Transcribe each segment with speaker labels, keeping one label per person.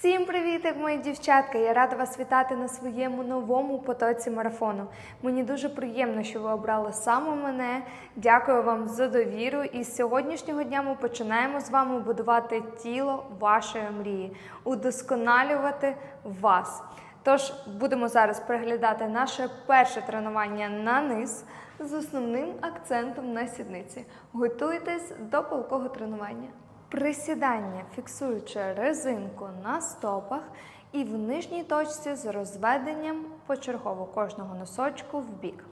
Speaker 1: Всім привіт, мої дівчатка! Я рада вас вітати на своєму новому потоці марафону. Мені дуже приємно, що ви обрали саме мене. Дякую вам за довіру. І з сьогоднішнього дня ми починаємо з вами будувати тіло вашої мрії, удосконалювати вас. Тож будемо зараз переглядати наше перше тренування на низ з основним акцентом на сідниці. Готуйтесь до палкого тренування. Присідання, фіксуючи резинку на стопах і в нижній точці з розведенням почергово кожного носочку в бік.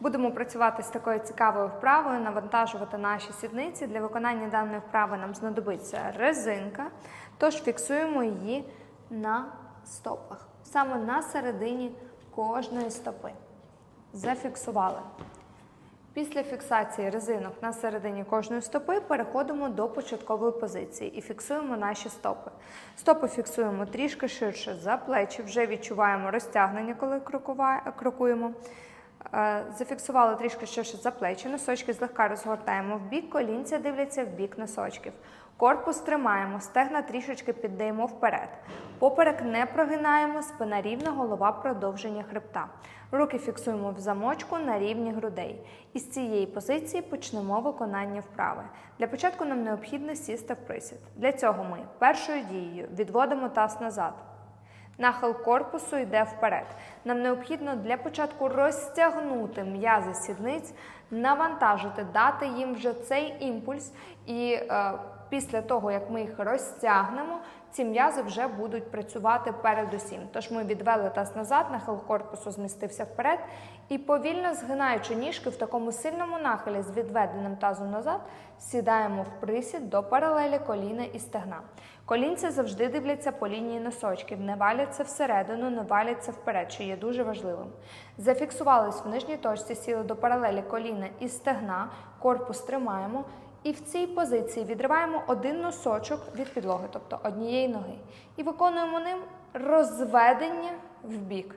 Speaker 1: Будемо працювати з такою цікавою вправою, навантажувати наші сідниці. Для виконання даної вправи нам знадобиться резинка, тож фіксуємо її на стопах, саме на середині кожної стопи. Зафіксували. Після фіксації резинок на середині кожної стопи переходимо до початкової позиції і фіксуємо наші стопи. Стопи фіксуємо трішки ширше за плечі, вже відчуваємо розтягнення, коли крокуємо. Е, Зафіксували трішки ширше за плечі, носочки злегка розгортаємо в бік, колінця дивляться в бік носочків. Корпус тримаємо, стегна трішечки піддаємо вперед. Поперек не прогинаємо, спина рівна, голова продовження хребта. Руки фіксуємо в замочку на рівні грудей. І з цієї позиції почнемо виконання вправи. Для початку нам необхідно сісти в присід. Для цього ми першою дією відводимо таз назад. Нахил корпусу йде вперед. Нам необхідно для початку розтягнути м'язи сідниць, навантажити, дати їм вже цей імпульс. І е, після того, як ми їх розтягнемо, ці м'язи вже будуть працювати передусім. Тож ми відвели таз назад, нахил корпусу змістився вперед. І повільно згинаючи ніжки в такому сильному нахилі з відведеним тазом назад, сідаємо в присід до паралелі коліна і стегна. Колінці завжди дивляться по лінії носочків, не валяться всередину, не валяться вперед, що є дуже важливим. Зафіксувались в нижній точці, сіли до паралелі коліна і стегна, корпус тримаємо. І в цій позиції відриваємо один носочок від підлоги, тобто однієї ноги. І виконуємо ним розведення в бік.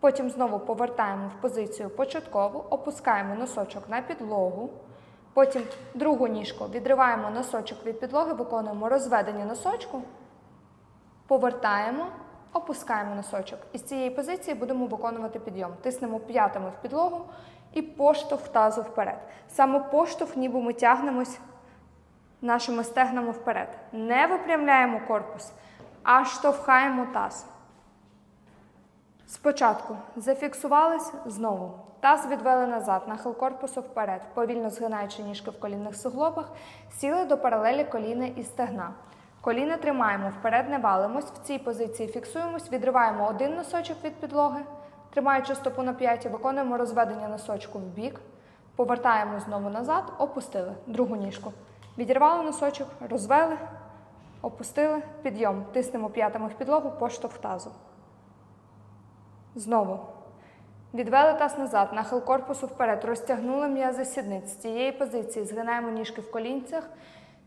Speaker 1: Потім знову повертаємо в позицію початкову, опускаємо носочок на підлогу. Потім другу ніжку відриваємо носочок від підлоги, виконуємо розведення носочку, повертаємо, опускаємо носочок. І з цієї позиції будемо виконувати підйом. Тиснемо п'ятами в підлогу і поштовх тазу вперед. Саме поштовх, ніби ми тягнемось нашими стегнами вперед. Не випрямляємо корпус, а штовхаємо таз. Спочатку зафіксувались знову. Таз відвели назад, нахил корпусу вперед, повільно згинаючи ніжки в колінних суглобах, сіли до паралелі коліна і стегна. Коліна тримаємо, вперед не валимось. В цій позиції фіксуємось, відриваємо один носочок від підлоги, тримаючи стопу на п'яті, виконуємо розведення носочку в бік, повертаємо знову назад, опустили другу ніжку. Відірвали носочок, розвели, опустили, підйом. Тиснемо п'ятами в підлогу, поштовх тазу. Знову. Відвели таз назад, нахил корпусу вперед, розтягнули м'язи сідниць. З цієї позиції згинаємо ніжки в колінцях,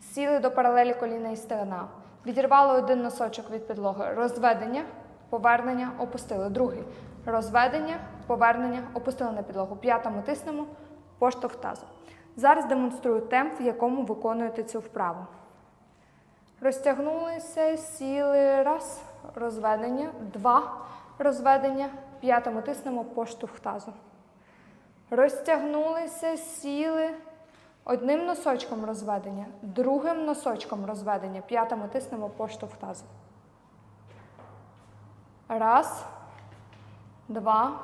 Speaker 1: сіли до паралелі коліна і стегна. Відірвали один носочок від підлоги. Розведення, повернення, опустили. Другий. Розведення, повернення, опустили на підлогу. П'ятому тиснемо, поштовх тазу. Зараз демонструю темп, в якому виконуєте цю вправу. Розтягнулися, сіли. Раз. Розведення. Два. Розведення. П'ятому тиснемо поштовх тазу. Розтягнулися, сіли. Одним носочком розведення, другим носочком розведення. П'ятому тиснемо поштовх тазу. Раз, два,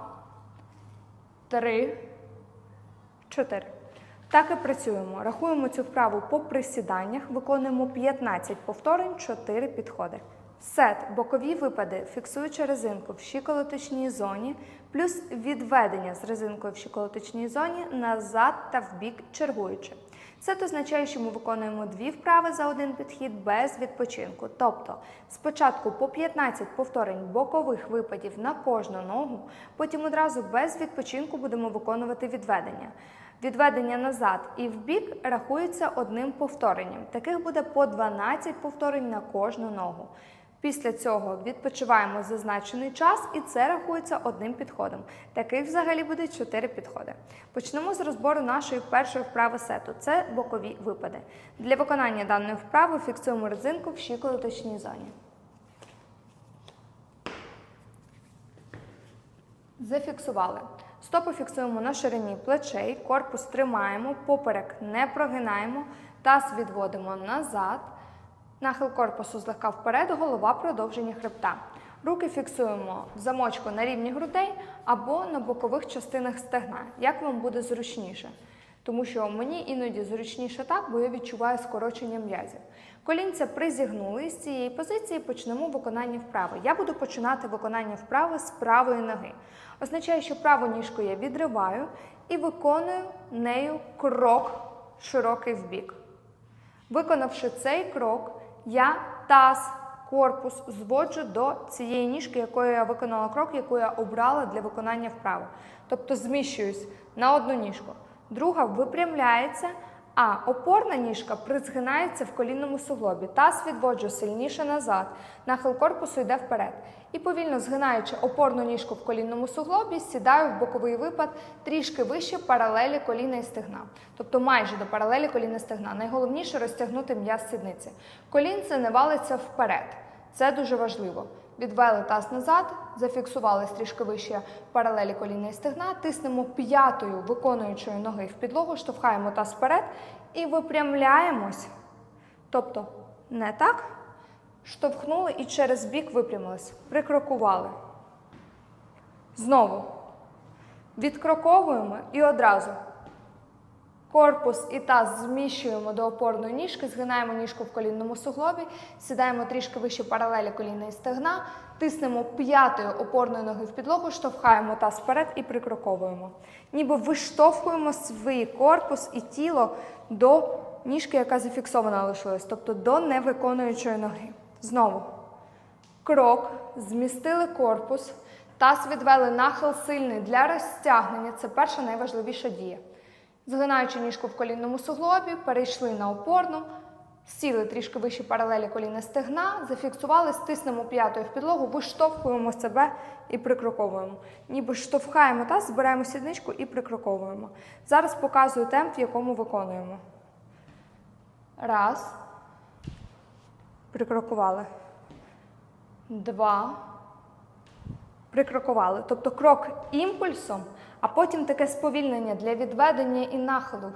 Speaker 1: три, чотири. Так і працюємо. Рахуємо цю вправу по присіданнях, виконуємо 15 повторень, 4 підходи. Сет, бокові випади, фіксуючи резинку в щиколоточній зоні, плюс відведення з резинкою в щиколоточній зоні назад та вбік чергуючи. Це означає, що ми виконуємо дві вправи за один підхід без відпочинку. Тобто спочатку по 15 повторень бокових випадів на кожну ногу, потім одразу без відпочинку будемо виконувати відведення. Відведення назад і вбік рахується одним повторенням. Таких буде по 12 повторень на кожну ногу. Після цього відпочиваємо зазначений час і це рахується одним підходом. Таких взагалі буде 4 підходи. Почнемо з розбору нашої першої вправи сету це бокові випади. Для виконання даної вправи фіксуємо резинку в щиколоточній зоні. Зафіксували. Стопи фіксуємо на ширині плечей, корпус тримаємо, поперек не прогинаємо, таз відводимо назад. Нахил корпусу злегка вперед, голова продовження хребта. Руки фіксуємо в замочку на рівні грудей або на бокових частинах стегна, як вам буде зручніше. Тому що мені іноді зручніше так, бо я відчуваю скорочення м'язів. Колінця призігнули з цієї позиції почнемо виконання вправи. Я буду починати виконання вправи з правої ноги. Означає, що праву ніжку я відриваю і виконую нею крок широкий вбік. Виконавши цей крок, я таз, корпус зводжу до цієї ніжки, якою я виконала крок, яку я обрала для виконання вправи. Тобто зміщуюсь на одну ніжку. Друга випрямляється, а опорна ніжка призгинається в колінному суглобі. Таз відводжу сильніше назад, нахил корпусу йде вперед. І повільно згинаючи опорну ніжку в колінному суглобі, сідаю в боковий випад трішки вище паралелі коліна і стегна. Тобто майже до паралелі коліна і стегна. Найголовніше розтягнути м'яз сідниці. Колінце не валиться вперед. Це дуже важливо. Відвели таз назад, зафіксували трішки вище паралелі коліна стегна, тиснемо п'ятою виконуючою ноги в підлогу, штовхаємо таз вперед і випрямляємось. Тобто не так, штовхнули і через бік випрямились, прикрокували. Знову відкроковуємо і одразу. Корпус і таз зміщуємо до опорної ніжки, згинаємо ніжку в колінному суглобі, сідаємо трішки вище паралелі коліна і стегна, тиснемо п'ятою опорної ноги в підлогу, штовхаємо таз вперед і прикроковуємо. Ніби виштовхуємо свій корпус і тіло до ніжки, яка зафіксована лишилась, тобто до невиконуючої ноги. Знову. Крок, змістили корпус, таз відвели нахил сильний для розтягнення. Це перша найважливіша дія. Згинаючи ніжку в колінному суглобі, перейшли на опорну, сіли трішки вище паралелі коліна стегна, зафіксували, стиснемо п'ятою в підлогу, виштовхуємо себе і прикроковуємо. Ніби штовхаємо таз, збираємо сідничку і прикроковуємо. Зараз показую темп, в якому виконуємо. Раз. Прикрокували. Два. Прикрокували. Тобто крок імпульсом, а потім таке сповільнення для відведення і нахилу.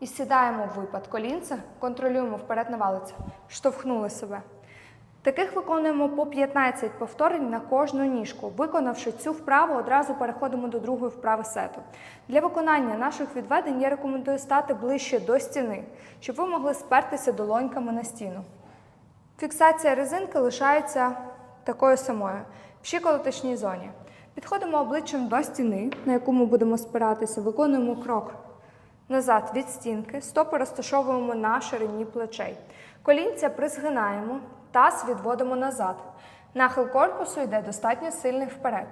Speaker 1: І сідаємо в випад колінця, контролюємо вперед не валиться. Штовхнули себе. Таких виконуємо по 15 повторень на кожну ніжку. Виконавши цю вправу, одразу переходимо до другої вправи сету. Для виконання наших відведень я рекомендую стати ближче до стіни, щоб ви могли спертися долоньками на стіну. Фіксація резинки лишається такою самою в щиколоточній зоні. Підходимо обличчям до стіни, на яку ми будемо спиратися, виконуємо крок назад від стінки, стопи розташовуємо на ширині плечей. Колінця призгинаємо, таз відводимо назад. Нахил корпусу йде достатньо сильний вперед.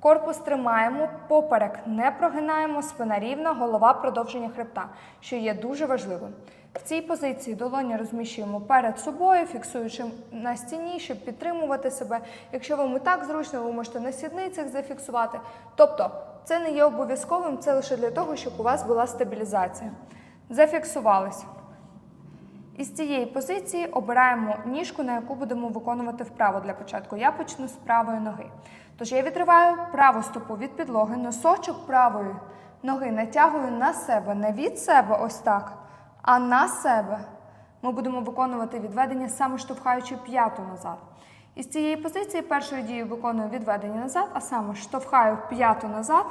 Speaker 1: Корпус тримаємо, поперек не прогинаємо, спина рівна, голова продовження хребта, що є дуже важливим. В цій позиції долоні розміщуємо перед собою, фіксуючи на стіні, щоб підтримувати себе. Якщо вам і так зручно, ви можете на сідницях зафіксувати. Тобто, це не є обов'язковим, це лише для того, щоб у вас була стабілізація. Зафіксувались. Із цієї позиції обираємо ніжку, на яку будемо виконувати вправо для початку. Я почну з правої ноги. Тож я відриваю праву стопу від підлоги, носочок правої ноги натягую на себе, не від себе ось так, а на себе. Ми будемо виконувати відведення, саме штовхаючи п'яту назад. Із цієї позиції першою дією виконую відведення назад, а саме штовхаю п'яту назад,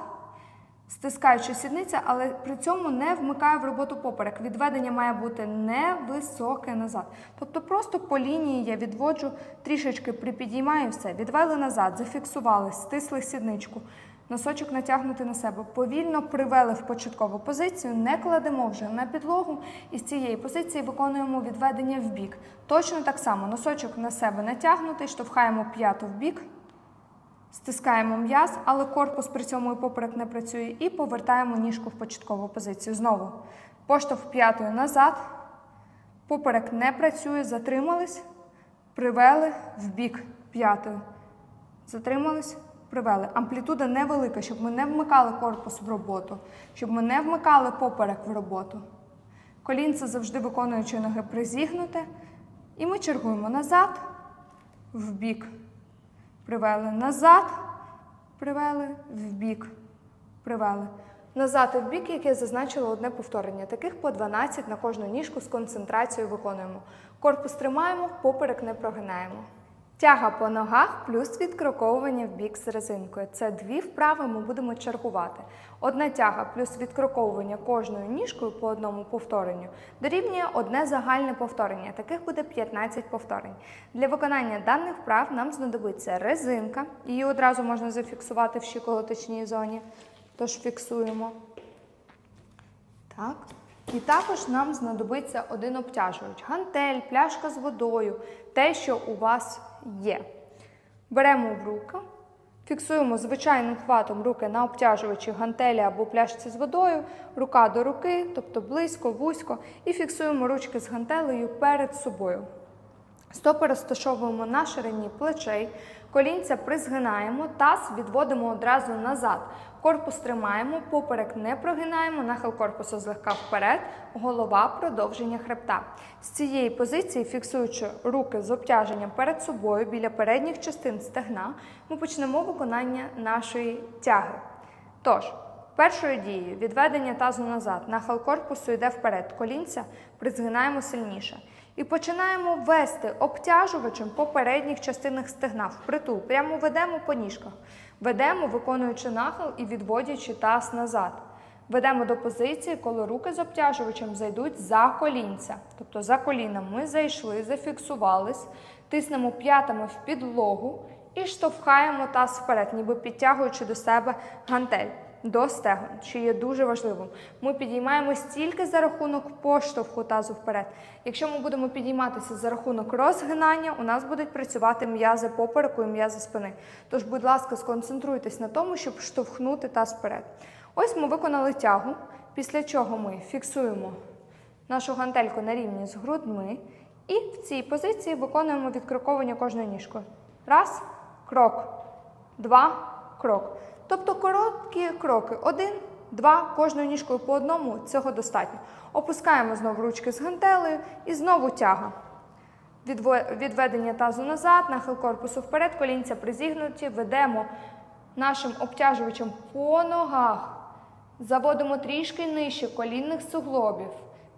Speaker 1: стискаючи сідниця, але при цьому не вмикаю в роботу поперек. Відведення має бути невисоке назад. Тобто просто по лінії я відводжу, трішечки припідіймаю все. Відвели назад, зафіксували, стисли сідничку. Носочок натягнути на себе. Повільно привели в початкову позицію, не кладемо вже на підлогу. І з цієї позиції виконуємо відведення в бік. Точно так само носочок на себе натягнутий, штовхаємо п'яту в бік, стискаємо м'яз, але корпус при цьому і поперек не працює, і повертаємо ніжку в початкову позицію. Знову поштовх п'ятою назад, поперек не працює, затримались, привели в бік п'ятою. Затримались, привели. Амплітуда невелика, щоб ми не вмикали корпус в роботу, щоб ми не вмикали поперек в роботу. Колінце завжди виконуючи ноги призігнуте. І ми чергуємо назад, в бік. Привели назад, привели, вбік, привели. Назад і вбік, як я зазначила, одне повторення. Таких по 12 на кожну ніжку з концентрацією виконуємо. Корпус тримаємо, поперек не прогинаємо. Тяга по ногах плюс відкроковування в бік з резинкою. Це дві вправи ми будемо чергувати. Одна тяга плюс відкроковування кожною ніжкою по одному повторенню дорівнює одне загальне повторення. Таких буде 15 повторень. Для виконання даних вправ нам знадобиться резинка. Її одразу можна зафіксувати в щиколоточній зоні. Тож фіксуємо. Так. І також нам знадобиться один обтяжувач. Гантель, пляшка з водою, те, що у вас є. Беремо в руки, фіксуємо звичайним хватом руки на обтяжувачі гантелі або пляшці з водою, рука до руки, тобто близько, вузько, і фіксуємо ручки з гантелею перед собою. Стопи розташовуємо на ширині плечей, колінця призгинаємо, таз відводимо одразу назад. Корпус тримаємо, поперек не прогинаємо, нахил корпусу злегка вперед, голова продовження хребта. З цієї позиції, фіксуючи руки з обтяженням перед собою біля передніх частин стегна, ми почнемо виконання нашої тяги. Тож, першою дією відведення тазу назад, нахил корпусу йде вперед, колінця призгинаємо сильніше. І починаємо вести обтяжувачем по передніх частинах стегна впритул. Прямо ведемо по ніжках. Ведемо, виконуючи нахил і відводячи таз назад. Ведемо до позиції, коли руки з обтяжувачем зайдуть за колінця. Тобто за коліном ми зайшли, зафіксувались, тиснемо п'ятами в підлогу і штовхаємо таз вперед, ніби підтягуючи до себе гантель до стегон, що є дуже важливим. Ми підіймаємось тільки за рахунок поштовху тазу вперед. Якщо ми будемо підійматися за рахунок розгинання, у нас будуть працювати м'язи попереку і м'язи спини. Тож, будь ласка, сконцентруйтесь на тому, щоб штовхнути таз вперед. Ось ми виконали тягу, після чого ми фіксуємо нашу гантельку на рівні з грудьми. І в цій позиції виконуємо відкроковування кожною ніжкою. Раз, крок, два, крок. Тобто короткі кроки. Один, два, кожною ніжкою по одному, цього достатньо. Опускаємо знову ручки з гантелею і знову тяга. Відведення тазу назад, нахил корпусу вперед, колінця призігнуті, ведемо нашим обтяжувачем по ногах. Заводимо трішки нижче колінних суглобів.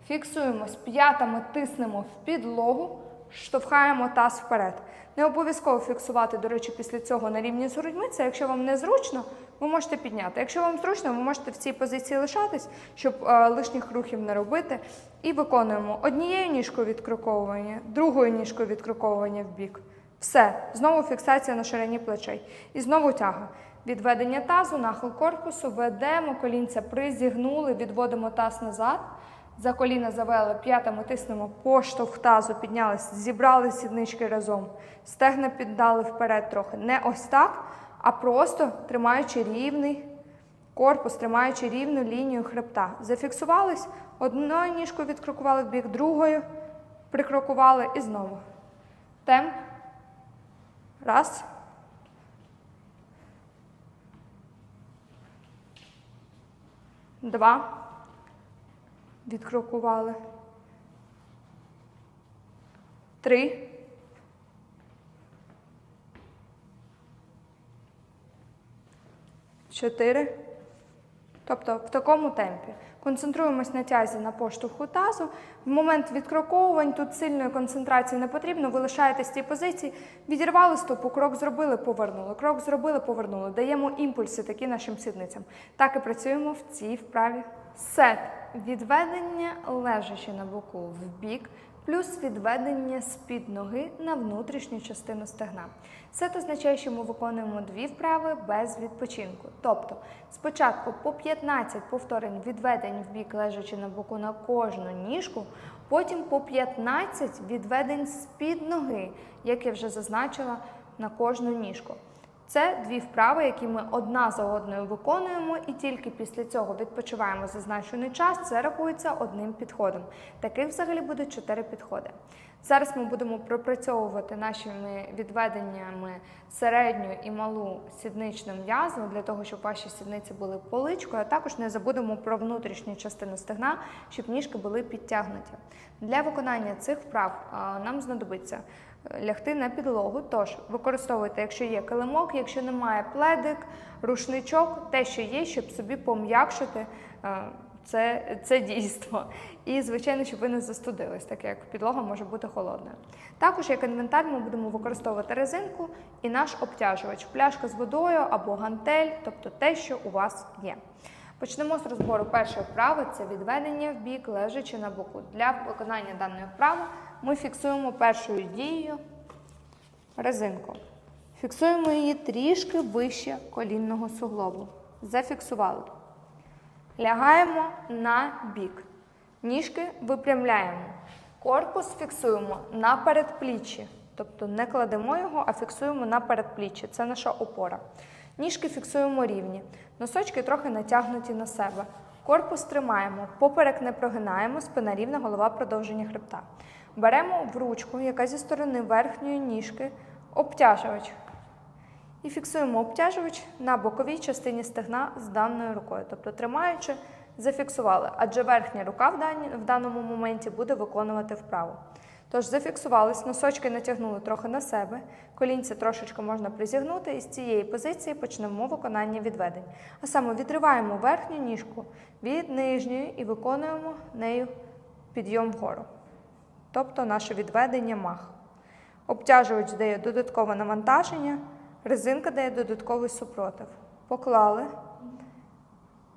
Speaker 1: Фіксуємось, п'ятами тиснемо в підлогу, штовхаємо таз вперед. Не обов'язково фіксувати, до речі, після цього на рівні з грудьми. Це якщо вам не зручно, ви можете підняти. Якщо вам зручно, ви можете в цій позиції лишатись, щоб е, лишніх рухів не робити. І виконуємо однією ніжкою відкроковування, другою ніжкою відкроковування в бік. Все, знову фіксація на ширині плечей. І знову тяга. Відведення тазу, нахил корпусу, ведемо, колінця призігнули, відводимо таз назад. За коліна завели, п'ятами тиснемо поштовх тазу, піднялись, зібрали сіднички разом. Стегна піддали вперед трохи. Не ось так, а просто тримаючи рівний корпус, тримаючи рівну лінію хребта. Зафіксувались, одною ніжкою відкрокували в бік, другою прикрокували і знову. Темп. Раз. Два. Відкрокували. Три. Чотири. Тобто в такому темпі. Концентруємось на тязі на поштовху тазу. В момент відкроковувань тут сильної концентрації не потрібно. Ви лишаєтесь цій позиції, відірвали стопу, крок зробили, повернули. Крок зробили, повернули. Даємо імпульси такі нашим сідницям. Так і працюємо в цій вправі. Сет. Відведення лежачи на боку в бік, плюс відведення з-під ноги на внутрішню частину стегна. Сет означає, що ми виконуємо дві вправи без відпочинку. Тобто спочатку по 15 повторень відведень в бік лежачи на боку на кожну ніжку, потім по 15 відведень з-під ноги, як я вже зазначила, на кожну ніжку. Це дві вправи, які ми одна за одною виконуємо, і тільки після цього відпочиваємо зазначений час. Це рахується одним підходом. Таких взагалі буде чотири підходи. Зараз ми будемо пропрацьовувати нашими відведеннями середню і малу сідничну м'язу для того, щоб ваші сідниці були поличкою, а також не забудемо про внутрішню частину стегна, щоб ніжки були підтягнуті. Для виконання цих вправ нам знадобиться лягти на підлогу. Тож використовуйте, якщо є килимок, якщо немає пледик, рушничок, те, що є, щоб собі пом'якшити е, це, це дійство. І, звичайно, щоб ви не застудились, так як підлога може бути холодною. Також як інвентар ми будемо використовувати резинку і наш обтяжувач, пляшка з водою або гантель, тобто те, що у вас є. Почнемо з розбору першої вправи це відведення в бік, лежачи на боку. Для виконання даної вправи ми фіксуємо першою дією резинку. Фіксуємо її трішки вище колінного суглобу. Зафіксували. Лягаємо на бік. Ніжки випрямляємо. Корпус фіксуємо на передпліччі. Тобто не кладемо його, а фіксуємо на передпліччі. Це наша опора. Ніжки фіксуємо рівні. Носочки трохи натягнуті на себе. Корпус тримаємо, поперек не прогинаємо, спина рівна, голова продовження хребта. Беремо в ручку, яка зі сторони верхньої ніжки, обтяжувач. І фіксуємо обтяжувач на боковій частині стегна з даною рукою. Тобто тримаючи, зафіксували, адже верхня рука в, даному моменті буде виконувати вправу. Тож зафіксувались, носочки натягнули трохи на себе, колінці трошечки можна призігнути, і з цієї позиції почнемо виконання відведень. А саме відриваємо верхню ніжку від нижньої і виконуємо нею підйом вгору. Тобто наше відведення мах. Обтяжувач дає додаткове навантаження, резинка дає додатковий супротив. Поклали,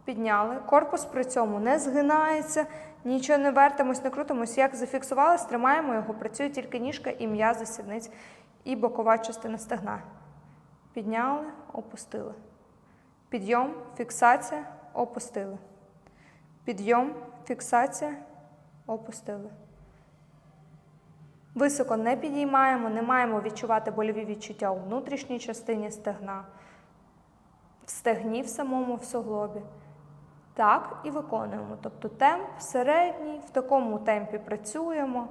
Speaker 1: підняли. Корпус при цьому не згинається, нічого не вертимось, не крутимось. Як зафіксували, тримаємо його, працює тільки ніжка і м'язи сідниць, і бокова частина стегна. Підняли, опустили. Підйом, фіксація, опустили. Підйом, фіксація, опустили. Високо не підіймаємо, не маємо відчувати больові відчуття у внутрішній частині стегна, в стегні в самому в суглобі. Так і виконуємо. Тобто темп середній, в такому темпі працюємо,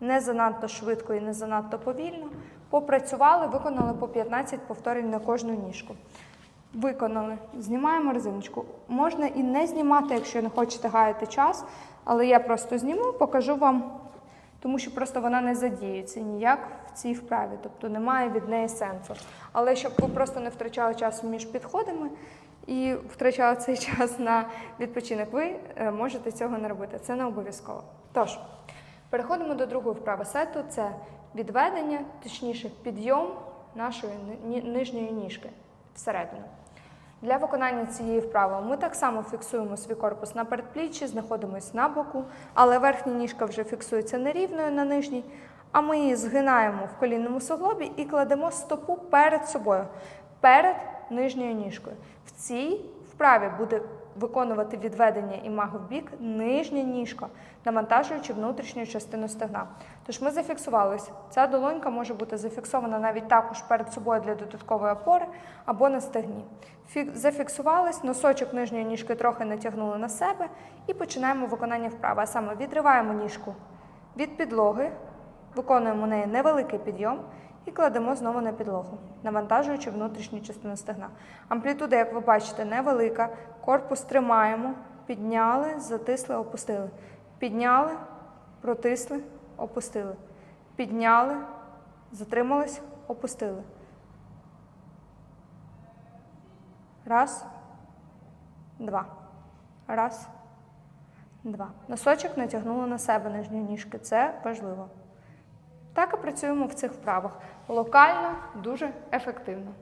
Speaker 1: не занадто швидко і не занадто повільно. Попрацювали, виконали по 15 повторень на кожну ніжку. Виконали, знімаємо резиночку. Можна і не знімати, якщо не хочете гаяти час, але я просто зніму, покажу вам, тому що просто вона не задіється ніяк в цій вправі, тобто немає від неї сенсу. Але щоб ви просто не втрачали час між підходами і втрачали цей час на відпочинок, ви е, можете цього не робити. Це не обов'язково. Тож, переходимо до другої вправи сету: це відведення, точніше, підйом нашої нижньої ніжки всередину. Для виконання цієї вправи ми так само фіксуємо свій корпус на передпліччі, знаходимося на боку, але верхня ніжка вже фіксується нерівною на нижній, а ми її згинаємо в колінному суглобі і кладемо стопу перед собою, перед нижньою ніжкою. В цій вправі буде виконувати відведення і магу в бік нижня ніжка, навантажуючи внутрішню частину стегна. Тож ми зафіксувалися. Ця долонька може бути зафіксована навіть також перед собою для додаткової опори або на стегні. Фік- Зафіксувались, носочок нижньої ніжки трохи натягнули на себе і починаємо виконання вправи. А саме відриваємо ніжку від підлоги, виконуємо неї невеликий підйом і кладемо знову на підлогу, навантажуючи внутрішню частину стегна. Амплітуда, як ви бачите, невелика. Корпус тримаємо, підняли, затисли, опустили. Підняли, протисли, опустили. Підняли, затримались, опустили. Раз, два. Раз, два. Носочок натягнули на себе нижні ніжки. Це важливо. Так і працюємо в цих вправах. Локально, дуже ефективно.